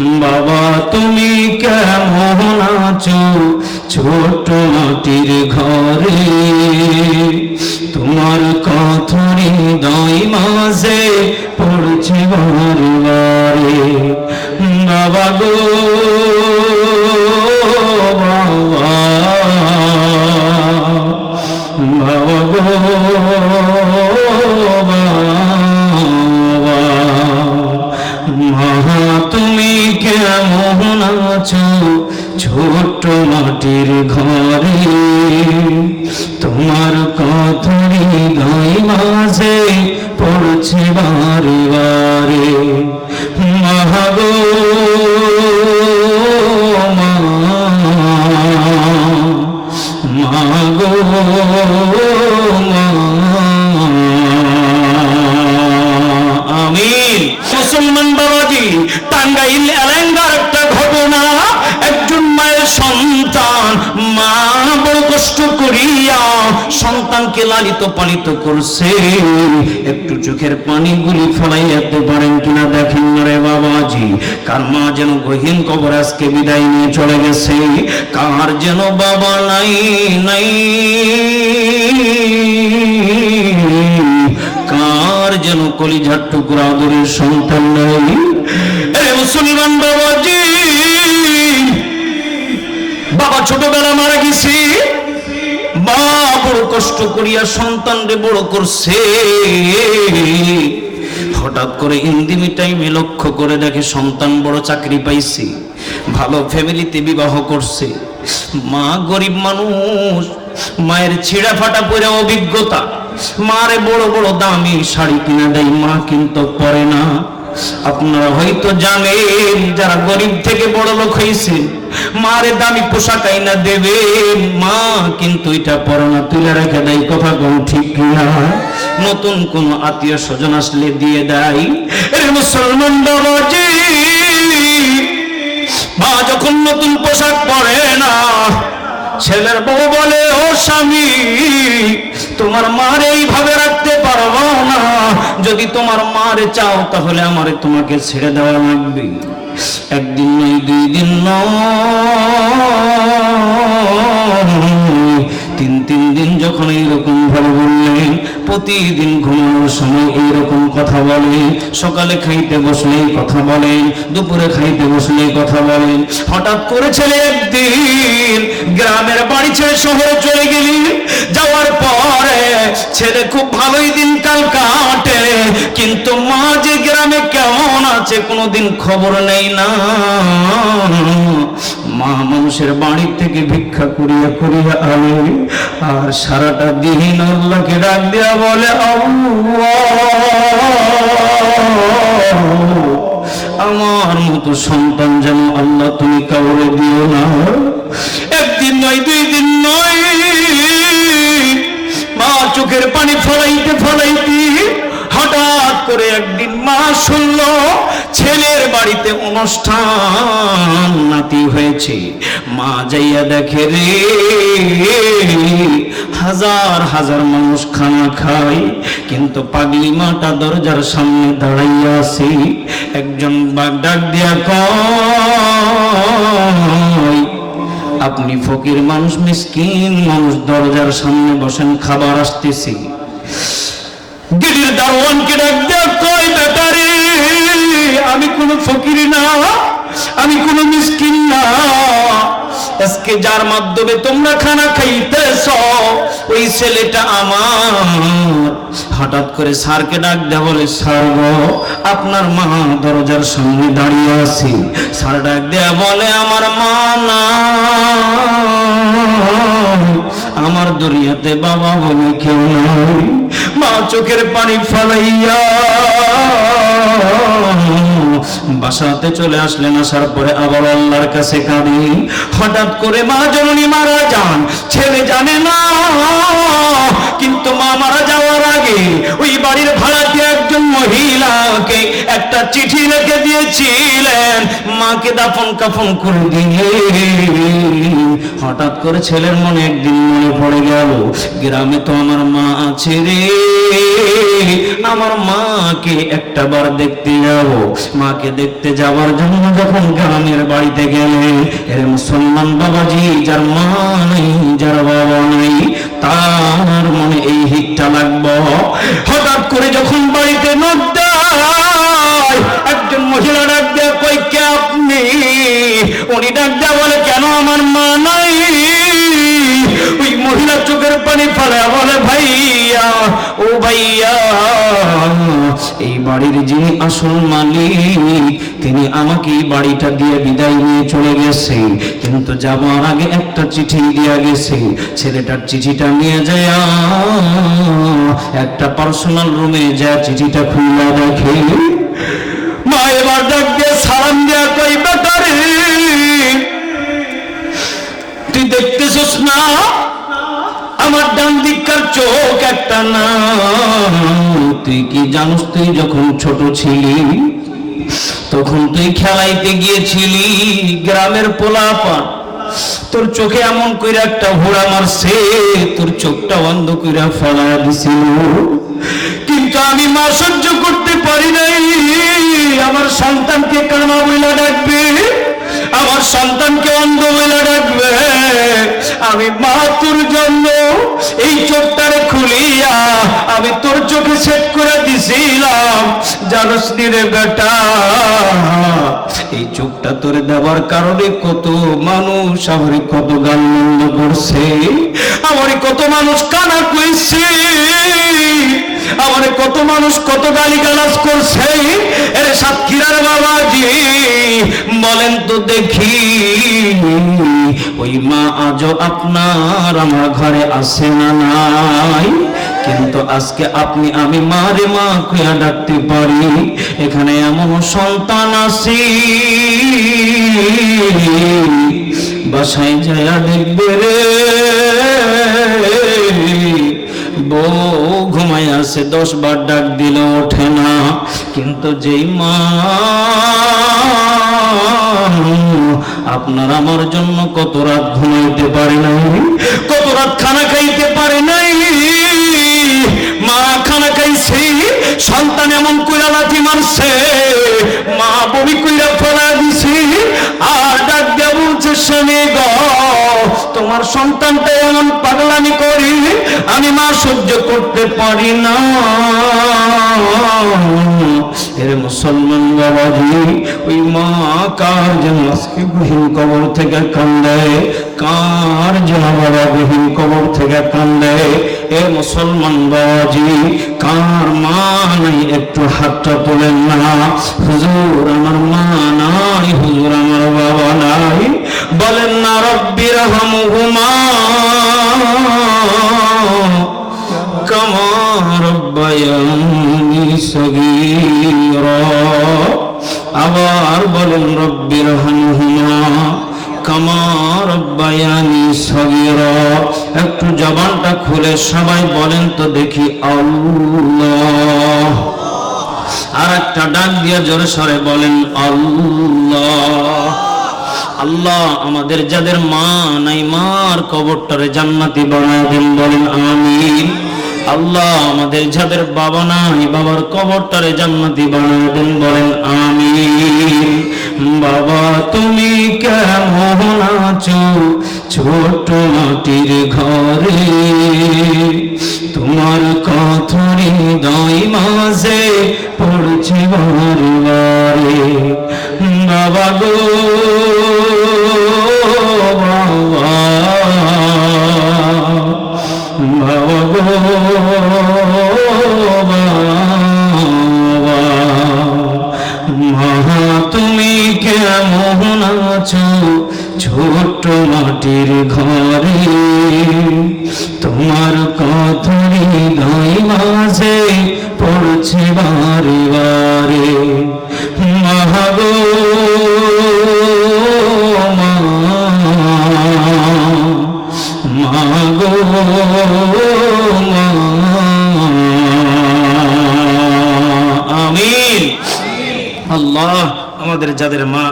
বাবা, তুমি কেমন আছো? ছোট মাটির ঘরে। তোমার কথরি দই মাঝে পড়ছে বারে বাবা গো, বাবা। বাবা গো। কষ্ট করিয়া সন্তানকে লালিত পালিত করছে। একটু চোখের পানিগুলি ফলাইয়াতে পারেন কিনা দেখেন রে বাবাজি। কার মা যেন গহীন কবর আজকে বিদায় নিয়ে চলে গেছে? কার যেন বাবা নাই নাই। কার যেন কলিঝার টুকরা আদরের সন্তান নাই। মুসলমান বাবাজি, বাবা ছোটবেলা মারা গেছি। মা বড় কষ্ট করিয়া সন্তানরে বড় করছে। হঠাৎ করে ইন্দিমি টাইমে লক্ষ্য করে দেখে সন্তান বড় চাকরি পাইছে, ভালো ফ্যামিলিতে বিবাহ করছে। মা গরিব মানুষ, মায়ের ছিঁড়া ফাটা পরে অভিজ্ঞতা। মারে বড় বড় দামি শাড়ি কিনা দেয়, মা কিন্তু পরে না। আপনারা হয়তো জানেন, যারা গরিব থেকে বড় লোক হয়েছে মারে দামি পোশাক আইনা দেবে। মা কিন্তু এটা পরে তুলে রেখে দেয়, কথা কোন ঠিক না। নতুন কোন আত্মীয় স্বজন আসলে দিয়ে দেয় মুসলমান বাবাজি, মা যখন নতুন পোশাক পরে না, ছেলের বউ বলে, ও স্বামী তোমার মার এইভাবে রাখতে পারব না। যদি তোমার মার চাও, তাহলে আমার তোমাকে ছেড়ে দেওয়া লাগবে। একদিন নয়, দুই দিন নয়। প্রতিদিন ঘুমানোর সময় এইরকম কথা বলেন সকালে খাইতে বসলে কথা বলেন দুপুরে খাইতে বসলে কথা বলেন হঠাৎ করে ছেলে একদিন গ্রামের বাড়ি ছেড়ে শহরে চলে গেলি। যাওয়ার পরে ছেলে খুব ভালোই দিন কাল কাটে, কিন্তু মা যে গ্রামে কেমন আছে কোনোদিন খবর নেই না। মা মানুষের বাড়ি থেকে ভিক্ষা করিয়া করিয়া আনে। আর সারাটা দিন আল্লাহকে ডাক দেয়া বলে আমার মতো সন্তান যেন আল্লাহ তুমি কাউরে দিও না। একদিন নয়, দুই দিন নয়, মা চোখের পানি ফলাইতে ফলাইতে করে একদিন মা শুনল, ছেলের বাড়িতে অনুষ্ঠান নাতি হয়েছে। মা যাইয়া দেখে রে, হাজার হাজার মানুষ খানা খায়, কিন্তু পাগলি মাটা দরজার সামনে দাঁড়াইয়া আছে। একজন বাগ ডাক দিয়া কয়, আপনি ফকির মানুষ, মিসকিন মানুষ, দরজার সামনে বসেন, খাবার আসতেছি। গিরির দারোয়ানকে ডাক দেয়া কই বেটারে আমি কোনো ফকির না, আমি কোনো মিসকিন না। আজকে যার মাধ্যমে তোমরা খানা খাইতেছ, ওই ছেলেটা আমার। হঠাৎ করে স্যারকে ডাক দেয়া বলে, স্যার আপনার মা দরজার সামনে দাঁড়িয়ে আছে। স্যার ডাক দেয়া বলে, আমার মা না আমার দুনিয়াতে বাবা বলে কেউ নাই। মা চোখের পানি ফালাইয়া বাসাতে চলে আসলেন, আসার পরে আবার আল্লাহর কাছে কাঁদি। হঠাৎ করে মা জননী মারা যান। ছেলে জানে না, কিন্তু মা মারা যাওয়ার আগে ওই বাড়ির ভাড়া একজন একজন মহিলাকে একটা চিঠি লিখে দিয়েছিলেন, মাকে দাফন কাফন করে দিয়ে। হঠাৎ করে ছেলের মনে একদিন মনে পড়ে গেল, গ্রামে তো আমার মা আছে রে। আমার মাকে একটা বার দেখতে যাব। মাকে দেখতে যাওয়ার জন্য যখন গ্রামের বাড়িতে গেলেন, এর মুসলমান বাবাজি, যার মা নেই, যার বাবা নেই, তার ও ভাইয়া এই বাড়ির যিনি আসল মালিক, তিনি আমাকে বাড়িটা দিয়ে বিদায় নিয়ে চলে গেছে। কিন্তু যাবার আগে একটা চিঠি দিয়া গেছে। ছেলেটার চিঠিটা নিয়ে যায় একটা পার্সোনাল রুমে যা চিঠিটা খুলে দেখে, মা এবার ডাক দিয়ে সালাম দেয়া কই চোখ একটা না তুই কি জানোস তুই যখন ছোট ছিলি? তখন তুই খেলাইতে গিয়েছিলি গ্রামের পোলাপা তোর চোখে এমন কইরা একটা ঘোড়া মারছে, তোর চোখটা বন্ধ কইরা ফেলা দিছিল। কিন্তু আমি মা সহ্য করতে পারি নাই। আমার সন্তানকে কানা বইলা ডাকবে, আমার সন্তানকে অন্ধ বইলা ডাকবে। আমি মা তোর জন্য এই চোখটারে খুলিয়া আমি তোর চোখে সেট করে দিছিলাম। জানস রে বেটা, এই চোখটা তোর দেওয়ার কারণে কত মানুষ আমার কত মন্দ করছে, আমার কত মানুষ কানা কইছে। আমার কত মানুষ কত গালি গালাজ করছে। এর সাতক্ষীরার বাবাজি, বলেন তো দেখি, ওই মা আজও আপনার আমার ঘরে আসে না নাই? কিন্তু আজকে আপনি আমি মারে মা কুয়া ডাকতে পারি। এখানে এমন সন্তান আছি। বাসায় যায় দেখবে রে। বউ ঘুমাই আছে দশ বার ডাক দিল, ওঠে না। কিন্তু যেই মা আপনার আমার জন্য কত রাত ঘুমাইতে পারে নাই, কত রাত খানা খাইতে পারে নাই। মা খানা খাইছে, সন্তান এমন কইরা লাঠি মারছে, মা বমি কইরা ফেলা দিছে, আর ডাক দিয়া বলছে, স্বামী গ তোমার সন্তানটা এমন পাগলামি করি, আমি মা সহ্য করতে পারি না। মুসলমান বাবাজি, ওই মা কার যেন আজকে কবর থেকে কান্দে? কার যেন বাবা কবর থেকে কান্দে? এ মুসলমান বাবাজি, কার মা নাই? একটু হাতটা তোলেন না। হুজুর, আমার মা নাই, হুজুর, আমার বাবা নাই। বলেন না রব্বির হামহুমা كما ربياني صغيرا আবার বলেন রব্বির হামহুমা কামা রব্বায়ানি সগীরা একটু জবানটা খুলে সবাই বলেন তো দেখি আল্লাহ আর একটা ডাক দিয়ে জোরে সরে বলেন আল্লাহ আল্লাহ আমাদের যাদের মা নাই, মার কবরটারে জান্নাতি বানায় দেন বলেন, আমিন। আল্লাহ আমাদের যাদের বাবা নাই, বাবার কবরটারে জান্নাতি বানায় দেন বলেন, আমিন। বাবা, তুমি কেমন আছো? ছোট মাটির ঘরে। তোমার কথরি দই মাঝে পড়ছে বাবা গো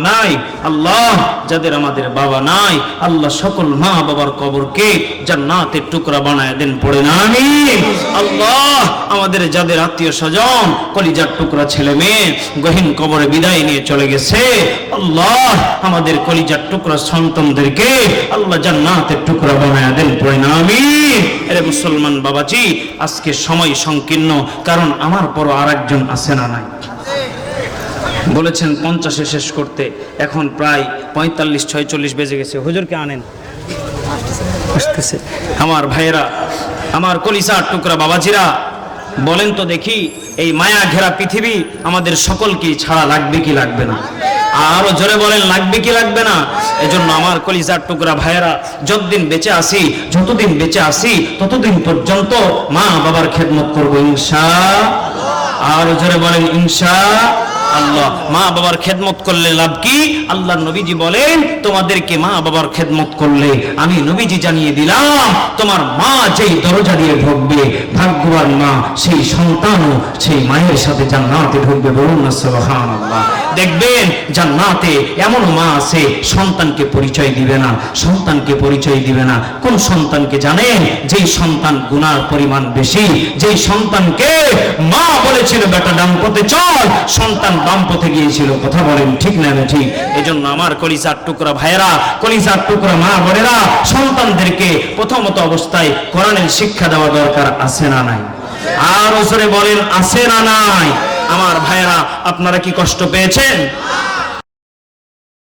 নাই, আল্লাহ যাদের আমাদের বাবা নাই, আল্লাহ সকল মা বাবার কবরকে জান্নাতের টুকরা বানায় দেন পড়ে না আমি আল্লাহ আমাদের যাদের আত্মীয় স্বজন কলিজার টুকরা ছেলে মেয়ে গহীন কবরে বিদায় নিয়ে চলে গেছে, আল্লাহ আমাদের কলিজার টুকরা সন্তানদেরকে আল্লাহ জান্নাতের টুকরা বানায় দেন পড়ে না আমি এরে মুসলমান বাবাজি, আজকে সময় সংকীর্ণ, কারণ আমার পর আর একজন না নাই? বলেছেন পঞ্চাশে শেষ করতে। এখন প্রায় পঁয়তাল্লিশ, ছয়চল্লিশ বেজে গেছে। হুজুরকে আনেন? আমার ভাইয়েরা, আমার কলিসার টুকরা বাবাজিরা, বলেন তো দেখি, এই মায়া ঘেরা পৃথিবী আমাদের সকলকে ছাড়া লাগবে কি লাগবে না? আরও জোরে বলেন, লাগবে কি লাগবে না? এজন্য আমার কলিজার টুকরা ভাইয়েরা, যতদিন বেঁচে আসি যতদিন বেঁচে আসি ততদিন পর্যন্ত মা বাবার খেদমত করব ইনশা। আর জোরে বলেন, ইনশা। আল্লাহ মা বাবার খেদমত করলে লাভ কি? আল্লাহ নবীজি বলেন, তোমাদেরকে মা বাবার খেদমত করলে আমি নবীজি জানিয়ে দিলাম, তোমার মা যেই দরজা দিয়ে ঢুকবে, ভাগ্যবান মা, সেই সন্তানও সেই মায়ের সাথে জান্নাতে ঢুকবে বলুন না সুবহানাল্লাহ। দেখবেন জান্নাতে এমন মা আছে, সন্তানকে পরিচয় দিবে না, সন্তানকে পরিচয় দিবে না। কোন সন্তানকে জানেন? যেই সন্তান গুনার পরিমাণ বেশি, যেই সন্তানকে মা বলেছিল, বেটা ডান চল। সন্তান বাম গিয়েছিল, কথা বলেন, ঠিক না না, ঠিক? এজন্য আমার কলিজার টুকরা ভাইয়েরা, কলিজার টুকরা মা বোনেরা, সন্তানদেরকে প্রথমত অবস্থায় কোরআনের শিক্ষা দেওয়া দরকার, আছে না নাই? আর ওসরে বলেন, আছে না নাই? আমার ভাইয়েরা আপনারা কি কষ্ট পেয়েছেন?